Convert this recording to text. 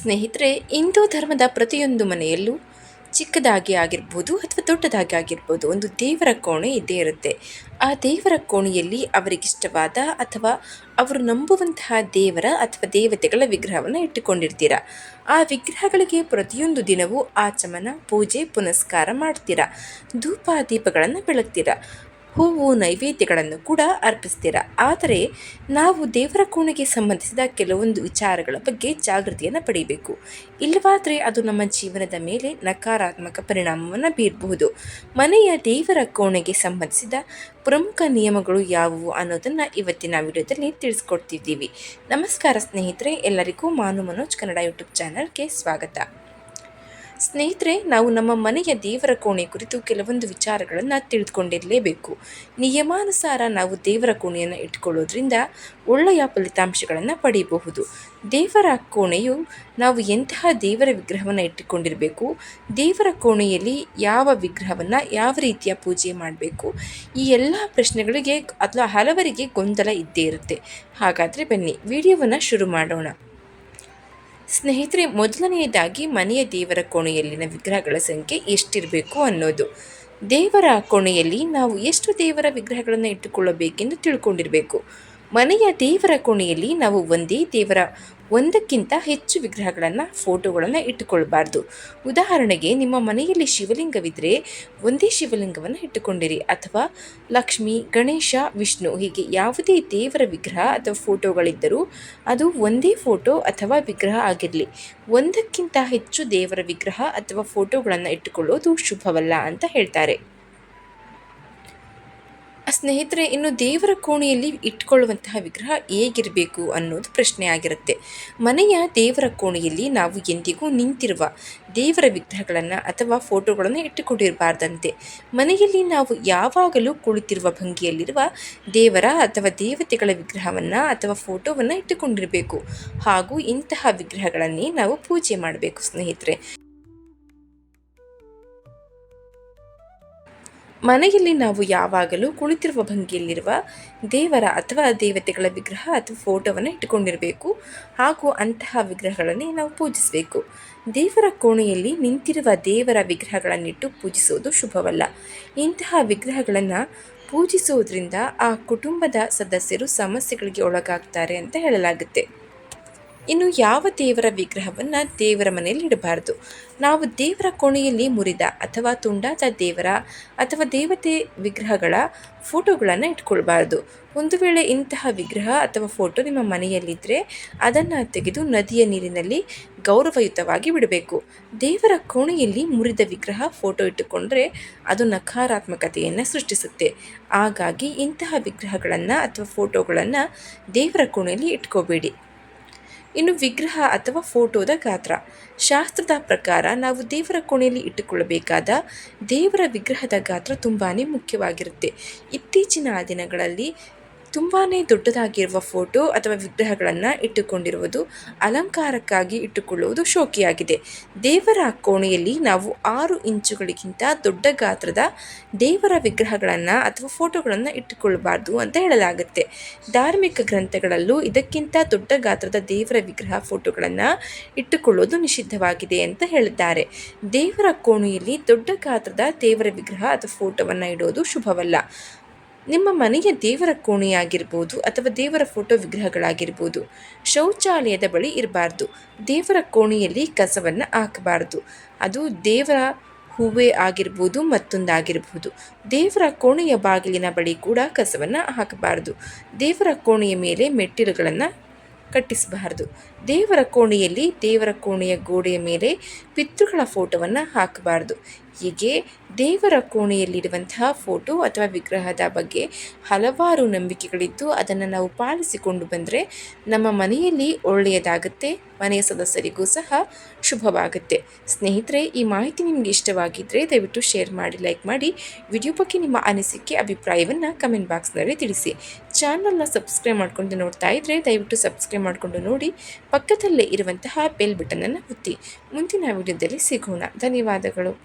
ಸ್ನೇಹಿತರೆ, ಹಿಂದೂ ಧರ್ಮದ ಪ್ರತಿಯೊಂದು ಮನೆಯಲ್ಲೂ ಚಿಕ್ಕದಾಗಿ ಆಗಿರ್ಬೋದು ಅಥವಾ ದೊಡ್ಡದಾಗಿ ಆಗಿರ್ಬೋದು ಒಂದು ದೇವರ ಕೋಣೆ ಇದ್ದೇ ಇರುತ್ತೆ. ಆ ದೇವರ ಕೋಣೆಯಲ್ಲಿ ಅವರಿಗಿಷ್ಟವಾದ ಅಥವಾ ಅವರು ನಂಬುವಂತಹ ದೇವರ ಅಥವಾ ದೇವತೆಗಳ ವಿಗ್ರಹವನ್ನು ಇಟ್ಟುಕೊಂಡಿರ್ತೀರ. ಆ ವಿಗ್ರಹಗಳಿಗೆ ಪ್ರತಿಯೊಂದು ದಿನವೂ ಆಚಮನ, ಪೂಜೆ, ಪುನಸ್ಕಾರ ಮಾಡ್ತೀರಾ. ಧೂಪ ದೀಪಗಳನ್ನು ಬೆಳಗ್ತೀರಾ. ಹೂವು ನೈವೇದ್ಯಗಳನ್ನು ಕೂಡ ಅರ್ಪಿಸ್ತೀರ? ಆದರೆ ನಾವು ದೇವರ ಕೋಣೆಗೆ ಸಂಬಂಧಿಸಿದ ಕೆಲವೊಂದು ವಿಚಾರಗಳ ಬಗ್ಗೆ ಜಾಗೃತಿಯನ್ನು ಪಡೆಯಬೇಕು ಇಲ್ಲವಾದರೆ ಅದು ನಮ್ಮ ಜೀವನದ ಮೇಲೆ ನಕಾರಾತ್ಮಕ ಪರಿಣಾಮವನ್ನು ಬೀರಬಹುದು. ಮನೆಯ ದೇವರ ಕೋಣೆಗೆ ಸಂಬಂಧಿಸಿದ ಪ್ರಮುಖ ನಿಯಮಗಳು ಯಾವುವು ಅನ್ನೋದನ್ನು ಇವತ್ತಿನ ವಿಡಿಯೋದಲ್ಲಿ ತಿಳಿಸ್ಕೊಡ್ತಿದ್ದೀವಿ. ನಮಸ್ಕಾರ ಸ್ನೇಹಿತರೆ, ಎಲ್ಲರಿಗೂ ಮಾನು ಮನೋಜ್ ಕನ್ನಡ ಯೂಟ್ಯೂಬ್ ಚಾನಲ್ಗೆ ಸ್ವಾಗತ. ಸ್ನೇಹಿತರೆ, ನಾವು ನಮ್ಮ ಮನೆಯ ದೇವರ ಕೋಣೆ ಕುರಿತು ಕೆಲವೊಂದು ವಿಚಾರಗಳನ್ನು ತಿಳಿದುಕೊಂಡಿರಲೇಬೇಕು. ನಿಯಮಾನುಸಾರ ನಾವು ದೇವರ ಕೋಣೆಯನ್ನು ಇಟ್ಕೊಳ್ಳೋದ್ರಿಂದ ಒಳ್ಳೆಯ ಫಲಿತಾಂಶಗಳನ್ನು ಪಡೆಯಬಹುದು. ದೇವರ ಕೋಣೆಯು ನಾವು ಎಂತಹ ದೇವರ ವಿಗ್ರಹವನ್ನು ಇಟ್ಟುಕೊಂಡಿರಬೇಕು, ದೇವರ ಕೋಣೆಯಲ್ಲಿ ಯಾವ ವಿಗ್ರಹವನ್ನು ಯಾವ ರೀತಿಯ ಪೂಜೆ ಮಾಡಬೇಕು, ಈ ಎಲ್ಲ ಪ್ರಶ್ನೆಗಳಿಗೆ ಅಥವಾ ಹಲವರಿಗೆ ಗೊಂದಲ ಇದ್ದೇ ಇರುತ್ತೆ. ಹಾಗಾದರೆ ಬನ್ನಿ, ವಿಡಿಯೋವನ್ನು ಶುರು ಮಾಡೋಣ. ಸ್ನೇಹಿತರೆ, ಮೊದಲನೆಯದಾಗಿ ಮನೆಯ ದೇವರ ಕೋಣೆಯಲ್ಲಿನ ವಿಗ್ರಹಗಳ ಸಂಖ್ಯೆ ಎಷ್ಟಿರಬೇಕು ಅನ್ನೋದು. ದೇವರ ಕೋಣೆಯಲ್ಲಿ ನಾವು ಎಷ್ಟು ದೇವರ ವಿಗ್ರಹಗಳನ್ನು ಇಟ್ಟುಕೊಳ್ಳಬೇಕೆಂದು ತಿಳ್ಕೊಂಡಿರಬೇಕು. ಮನೆಯ ದೇವರ ಕೋಣೆಯಲ್ಲಿ ನಾವು ಒಂದೇ ದೇವರ ಒಂದಕ್ಕಿಂತ ಹೆಚ್ಚು ವಿಗ್ರಹಗಳನ್ನು, ಫೋಟೋಗಳನ್ನು ಇಟ್ಟುಕೊಳ್ಬಾರ್ದು. ಉದಾಹರಣೆಗೆ, ನಿಮ್ಮ ಮನೆಯಲ್ಲಿ ಶಿವಲಿಂಗವಿದ್ದರೆ ಒಂದೇ ಶಿವಲಿಂಗವನ್ನು ಇಟ್ಟುಕೊಂಡಿರಿ. ಅಥವಾ ಲಕ್ಷ್ಮಿ, ಗಣೇಶ, ವಿಷ್ಣು ಹೀಗೆ ಯಾವುದೇ ದೇವರ ವಿಗ್ರಹ ಅಥವಾ ಫೋಟೋಗಳಿದ್ದರೂ ಅದು ಒಂದೇ ಫೋಟೋ ಅಥವಾ ವಿಗ್ರಹ ಆಗಿರಲಿ. ಒಂದಕ್ಕಿಂತ ಹೆಚ್ಚು ದೇವರ ವಿಗ್ರಹ ಅಥವಾ ಫೋಟೋಗಳನ್ನು ಇಟ್ಟುಕೊಳ್ಳೋದು ಶುಭವಲ್ಲ ಅಂತ ಹೇಳ್ತಾರೆ. ಸ್ನೇಹಿತರೆ, ಇನ್ನು ದೇವರ ಕೋಣೆಯಲ್ಲಿ ಇಟ್ಕೊಳ್ಳುವಂತಹ ವಿಗ್ರಹ ಹೇಗಿರಬೇಕು ಅನ್ನೋದು ಪ್ರಶ್ನೆ ಆಗಿರುತ್ತೆ ಮನೆಯ ದೇವರ ಕೋಣೆಯಲ್ಲಿ ನಾವು ಎಂದಿಗೂ ನಿಂತಿರುವ ದೇವರ ವಿಗ್ರಹಗಳನ್ನು ಅಥವಾ ಫೋಟೋಗಳನ್ನು ಇಟ್ಟುಕೊಂಡಿರಬಾರ್ದಂತೆ. ಮನೆಯಲ್ಲಿ ನಾವು ಯಾವಾಗಲೂ ಕುಳಿತಿರುವ ಭಂಗಿಯಲ್ಲಿರುವ ದೇವರ ಅಥವಾ ದೇವತೆಗಳ ವಿಗ್ರಹವನ್ನು ಅಥವಾ ಫೋಟೋವನ್ನು ಇಟ್ಟುಕೊಂಡಿರಬೇಕು. ಹಾಗೂ ಇಂತಹ ವಿಗ್ರಹಗಳನ್ನೇ ನಾವು ಪೂಜೆ ಮಾಡಬೇಕು ಸ್ನೇಹಿತರೆ. ಮನೆಯಲ್ಲಿ ನಾವು ಯಾವಾಗಲೂ ಕುಳಿತಿರುವ ಭಂಗಿಯಲ್ಲಿರುವ ದೇವರ ಅಥವಾ ದೇವತೆಗಳ ವಿಗ್ರಹ ಅಥವಾ ಫೋಟೋವನ್ನು ಇಟ್ಟುಕೊಂಡಿರಬೇಕು. ಹಾಗೂ ಅಂತಹ ವಿಗ್ರಹಗಳನ್ನೇ ನಾವು ಪೂಜಿಸಬೇಕು. ದೇವರ ಕೋಣೆಯಲ್ಲಿ ನಿಂತಿರುವ ದೇವರ ವಿಗ್ರಹಗಳನ್ನಿಟ್ಟು ಪೂಜಿಸುವುದು ಶುಭವಲ್ಲ. ಇಂತಹ ವಿಗ್ರಹಗಳನ್ನು ಪೂಜಿಸುವುದರಿಂದ ಆ ಕುಟುಂಬದ ಸದಸ್ಯರು ಸಮಸ್ಯೆಗಳಿಗೆ ಒಳಗಾಗ್ತಾರೆ ಅಂತ ಹೇಳಲಾಗುತ್ತೆ. ಇನ್ನು ಯಾವ ದೇವರ ವಿಗ್ರಹವನ್ನು ದೇವರ ಮನೆಯಲ್ಲಿ ಇಡಬಾರದು? ನಾವು ದೇವರ ಕೋಣೆಯಲ್ಲಿ ಮುರಿದ ಅಥವಾ ತುಂಡಾದ ದೇವರ ಅಥವಾ ದೇವತೆ ವಿಗ್ರಹಗಳ ಫೋಟೋಗಳನ್ನು ಇಟ್ಕೊಳ್ಬಾರ್ದು. ಒಂದು ವೇಳೆ ಇಂತಹ ವಿಗ್ರಹ ಅಥವಾ ಫೋಟೋ ನಿಮ್ಮ ಮನೆಯಲ್ಲಿದ್ದರೆ ಅದನ್ನು ತೆಗೆದು ನದಿಯ ನೀರಿನಲ್ಲಿ ಗೌರವಯುತವಾಗಿ ಬಿಡಬೇಕು. ದೇವರ ಕೋಣೆಯಲ್ಲಿ ಮುರಿದ ವಿಗ್ರಹ ಫೋಟೋ ಇಟ್ಟುಕೊಂಡ್ರೆ ಅದು ನಕಾರಾತ್ಮಕತೆಯನ್ನು ಸೃಷ್ಟಿಸುತ್ತೆ. ಹಾಗಾಗಿ ಇಂತಹ ವಿಗ್ರಹಗಳನ್ನು ಅಥವಾ ಫೋಟೋಗಳನ್ನು ದೇವರ ಕೋಣೆಯಲ್ಲಿ ಇಟ್ಕೋಬೇಡಿ. ಇನ್ನು ವಿಗ್ರಹ ಅಥವಾ ಫೋಟೋದ ಗಾತ್ರ. ಶಾಸ್ತ್ರದ ಪ್ರಕಾರ ನಾವು ದೇವರ ಕೋಣೆಯಲ್ಲಿ ಇಟ್ಟುಕೊಳ್ಳಬೇಕಾದ ದೇವರ ವಿಗ್ರಹದ ಗಾತ್ರ ತುಂಬಾ ಮುಖ್ಯವಾಗಿರುತ್ತೆ. ಇತ್ತೀಚಿನ ದಿನಗಳಲ್ಲಿ ತುಂಬಾ ದೊಡ್ಡದಾಗಿರುವ ಫೋಟೋ ಅಥವಾ ವಿಗ್ರಹಗಳನ್ನು ಇಟ್ಟುಕೊಂಡಿರುವುದು ಅಲಂಕಾರಕ್ಕಾಗಿ ಇಟ್ಟುಕೊಳ್ಳುವುದು ಶೋಕಿಯಾಗಿದೆ. ದೇವರ ಕೋಣೆಯಲ್ಲಿ ನಾವು ಆರು ಇಂಚುಗಳಿಗಿಂತ ದೊಡ್ಡ ಗಾತ್ರದ ದೇವರ ವಿಗ್ರಹಗಳನ್ನು ಅಥವಾ ಫೋಟೋಗಳನ್ನು ಇಟ್ಟುಕೊಳ್ಳಬಾರ್ದು ಅಂತ ಹೇಳಲಾಗುತ್ತೆ. ಧಾರ್ಮಿಕ ಗ್ರಂಥಗಳಲ್ಲೂ ಇದಕ್ಕಿಂತ ದೊಡ್ಡ ಗಾತ್ರದ ದೇವರ ವಿಗ್ರಹ ಫೋಟೋಗಳನ್ನು ಇಟ್ಟುಕೊಳ್ಳೋದು ನಿಷಿದ್ಧವಾಗಿದೆ ಅಂತ ಹೇಳಿದ್ದಾರೆ. ದೇವರ ಕೋಣೆಯಲ್ಲಿ ದೊಡ್ಡ ಗಾತ್ರದ ದೇವರ ವಿಗ್ರಹ ಅಥವಾ ಫೋಟೋವನ್ನು ಇಡೋದು ಶುಭವಲ್ಲ. ನಿಮ್ಮ ಮನೆಯ ದೇವರ ಕೋಣೆಯಾಗಿರ್ಬೋದು ಅಥವಾ ದೇವರ ಫೋಟೋ ವಿಗ್ರಹಗಳಾಗಿರ್ಬೋದು, ಶೌಚಾಲಯದ ಬಳಿ ಇರಬಾರ್ದು, ದೇವರ ಕೋಣೆಯಲ್ಲಿ ಕಸವನ್ನು ಹಾಕಬಾರ್ದು. ಅದು ದೇವರ ಹೂವೆ ಆಗಿರ್ಬೋದು, ಮತ್ತೊಂದಾಗಿರ್ಬೋದು. ದೇವರ ಕೋಣೆಯ ಬಾಗಿಲಿನ ಬಳಿ ಕೂಡ ಕಸವನ್ನು ಹಾಕಬಾರ್ದು. ದೇವರ ಕೋಣೆಯ ಮೇಲೆ ಮೆಟ್ಟಿಲುಗಳನ್ನು ಕಟ್ಟಿಸಬಾರದು. ದೇವರ ಕೋಣೆಯಲ್ಲಿ ದೇವರ ಕೋಣೆಯ ಗೋಡೆಯ ಮೇಲೆ ಪಿತೃಗಳ ಫೋಟೋವನ್ನು ಹಾಕಬಾರ್ದು. ಹೀಗೆ ದೇವರ ಕೋಣೆಯಲ್ಲಿರುವಂತಹ ಫೋಟೋ ಅಥವಾ ವಿಗ್ರಹದ ಬಗ್ಗೆ ಹಲವಾರು ನಂಬಿಕೆಗಳಿದ್ದು ಅದನ್ನು ನಾವು ಪಾಲಿಸಿಕೊಂಡು ಬಂದರೆ ನಮ್ಮ ಮನೆಯಲ್ಲಿ ಒಳ್ಳೆಯದಾಗುತ್ತೆ, ಮನೆಯ ಸದಸ್ಯರಿಗೂ ಸಹ ಶುಭವಾಗುತ್ತೆ. ಸ್ನೇಹಿತರೆ, ಈ ಮಾಹಿತಿ ನಿಮಗೆ ಇಷ್ಟವಾಗಿದ್ದರೆ ದಯವಿಟ್ಟು ಶೇರ್ ಮಾಡಿ, ಲೈಕ್ ಮಾಡಿ, ವಿಡಿಯೋ ಬಗ್ಗೆ ನಿಮ್ಮ ಅನಿಸಿಕೆ, ಅಭಿಪ್ರಾಯವನ್ನು ಕಮೆಂಟ್ ಬಾಕ್ಸ್ನಲ್ಲಿ ತಿಳಿಸಿ. ಚಾನಲ್ನ ಸಬ್ಸ್ಕ್ರೈಬ್ ಮಾಡ್ಕೊಂಡು ನೋಡ್ತಾ ಇದ್ದರೆ ದಯವಿಟ್ಟು ಸಬ್ಸ್ಕ್ರೈಬ್ ಮಾಡಿಕೊಂಡು ನೋಡಿ ಪಕ್ಕದಲ್ಲೇ ಇರುವಂತಹ ಬೆಲ್ ಬಟನನ್ನು ಒತ್ತಿ. ಮುಂದಿನ ವಿಡಿಯೋದಲ್ಲಿ ಸಿಗೋಣ. ಧನ್ಯವಾದಗಳು.